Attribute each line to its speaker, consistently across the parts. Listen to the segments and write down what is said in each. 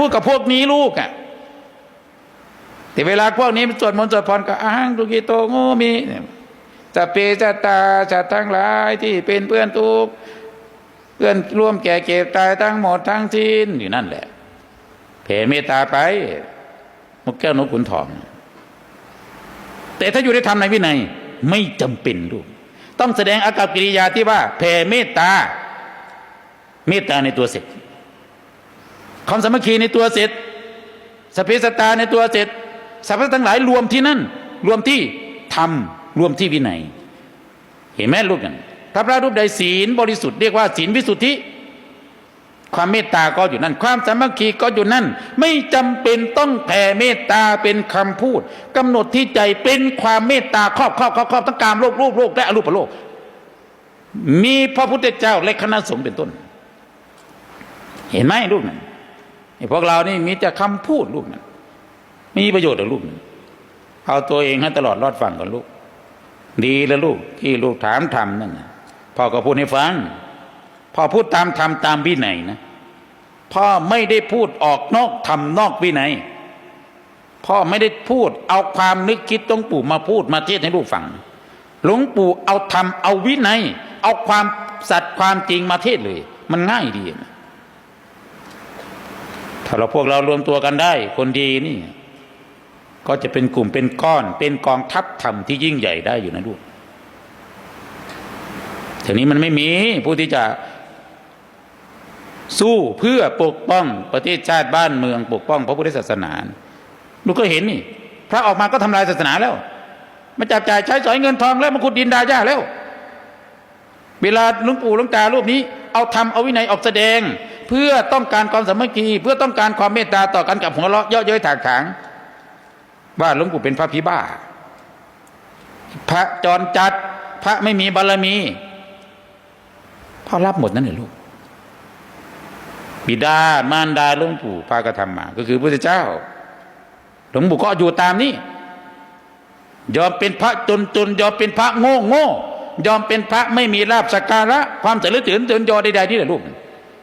Speaker 1: พูดกับพวกนี้ลูกอะ่ะแต่เวลาพวกนี้มันสวดมนต์สวดพรก็อ้างตุกิโตโง่มีจะเปจะตาจะทั้งหลายที่เป็นเพื่อนทุกเพื่อนร่วมแก่เก็บตายทั้งหมดทั้งสิ้นอยู่นั่นแหละเผ่เมตตาไปมุกแก้วนกขุนทอง แต่ถ้าอยู่ในธรรมในวินัย ไม่จำเป็นลูกต้องแสดงอากับกิริยาที่ว่าแผ่เมตตา เมตตาในตัวเสร็จ ความสามัคคีในตัวเสร็จสเพสตาในตัวเสร็จสรรพสัตว์ทั้งหลายรวมที่นั่น รวมที่ธรรวมที่วินัย เห็นไหมลูกกันถ้าพระรูปใดศีลบริสุทธิ์เรียกว่าศีลวิสุทธิ ความเมตตาก็อยู่นั่น ความสามัคคีก็อยู่นั่น ไม่จำเป็นต้องแผ่เมตตาเป็นคำพูดกำหนดที่ใจเป็นความเมตตาครอบครอบครอบครอบทั้งกามโลกรูปโลกและอรูปโลก มีพระพุทธเจ้าและคณะสงฆ์เป็นต้น เห็นไหมลูกนั้น พวกเรานี่มีแต่คำพูดลูกนั้นไม่มีประโยชน์หรอลูกนั้นเอาตัวเองให้ตลอดรอดฟังก่อนลูก ดีแล้วลูก ที่ลูกถามทำนั่นนะพ่อก็พูดให้ฟังพ่อพูดตามธรรมตามวินัยนะพ่อไม่ได้พูดออกนอกธรรมนอกวินัยพ่อไม่ได้พูด เอาความนึกคิดหลวงปู่มาพูดมาเทศให้ลูกฟัง หลวงปู่เอาธรรมเอาวินัย เอาความสัตย์ความจริงมาเทศเลย มันง่ายดีนะ ถ้าเราพวกเรารวมตัวกันได้ คนดีนี่ ก็จะเป็นกลุ่มเป็นก้อน เป็นกองทัพธรรมที่ยิ่งใหญ่ได้อยู่นะลูกทีนี้มันไม่มีผู้ที่จะสู้เพื่อปกป้องประเทศชาติบ้านเมือง ปกป้องพระพุทธศาสนาลูกก็เห็นนี่ พระออกมาก็ทำลายศาสนาแล้วมาจับจ่ายใช้สอยเงินทองแล้วมาขุดดินดาหญ้าแล้ว เวลาหลวงปู่หลวงตารูปนี้ เอาทำเอาวินัยออกแสดง เพื่อต้องการความสามัคคีเพื่อต้องการความเมตตาต่อกันกับหัวเราะเยาะเย้ยถากถางว่าหลวงปู่เป็นพระพิบ้า พระจรจัด พระไม่มีบารมีพ่อรับหมดนั่นเลยลูกบิดามารดาหลวงปู่พากระทำมา ก็คือพระเจ้า หลวงปู่ก็อยู่ตามนี้ยอมเป็นพระจนจนยอมเป็นพระโง่โง่ยอมเป็นพระไม่มีลาบสักการะ ความเสริญเตือนเตือนยอใดๆนี่แหละลูก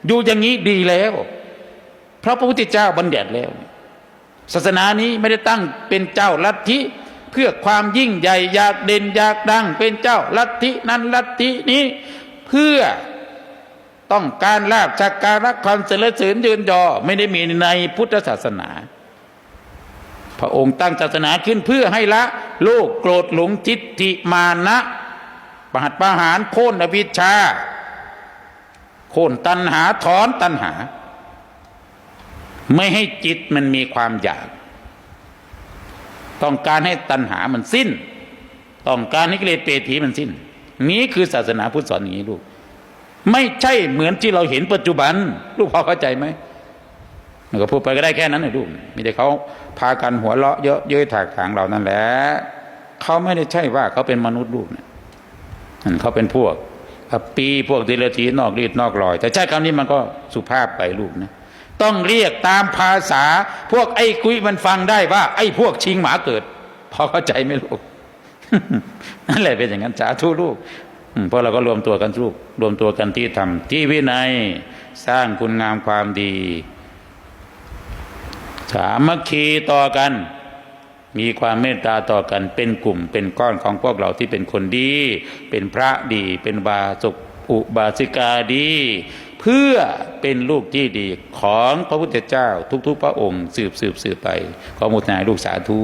Speaker 1: อยู่อย่างนี้ดีแล้วเพราะพระพุทธเจ้าบัญญัติแล้ว ศาสนานี้ไม่ได้ตั้งเป็นเจ้าลัทธิเพื่อความยิ่งใหญ่อยากเด่นอยากดัง เป็นเจ้าลัทธินั้นลัทธินี้เพื่อต้องการลาบสักการะความเสริญเสริญยืนยอไม่ได้มีในพุทธศาสนา พระองค์ตั้งศาสนาขึ้นเพื่อให้ละ โลกโกรธหลงทิฏฐิมานะประหัดประหารโค่นอวิชชา โค่นตัณหาถอนตัณหา ไม่ให้จิตมันมีความอยาก ต้องการให้ตัณหามันสิ้น ต้องการให้กิเลสเปรตีมันสิ้น นี้คือศาสนาพุทธสอนอย่างนี้ลูก ไม่ใช่เหมือนที่เราเห็นปัจจุบัน ลูกพอเข้าใจไหมมันก็พูดไปก็ได้แค่นั้นเลยลูกมีแต่เขาพากันหัวเราะเยอะเย้ยถากถางเรานั่นแหละเขาไม่ได้ใช่ว่าเขาเป็นมนุษย์ลูกนะนั่นเขาเป็นพวก ปีพวกเดลทีนอกรีดนอกรอย แต่ใช้คำนี้มันก็สุภาพไปลูกนะต้องเรียกตามภาษา พวกไอ้กุ้ยมันฟังได้ว่า ไอ้พวกชิงหมาเกิด พอเข้าใจไหมลูกนั่นแหละเป็นอย่างนั้นสาธุลูกเพราะเราก็รวมตัวกันลูกรวมตัวกันที่ทำที่วินัยสร้างคุณงามความดี สามัคคีต่อกัน มีความเมตตาต่อกันเป็นกลุ่มเป็นก้อนของพวกเราที่เป็นคนดี เป็นพระดี เป็นบาสุอุบาสิกาดี เพื่อเป็นลูกที่ดีของพระพุทธเจ้าทุกๆ พระองค์สืบสืบสืบไป ขอมุทนาลูกสาธุ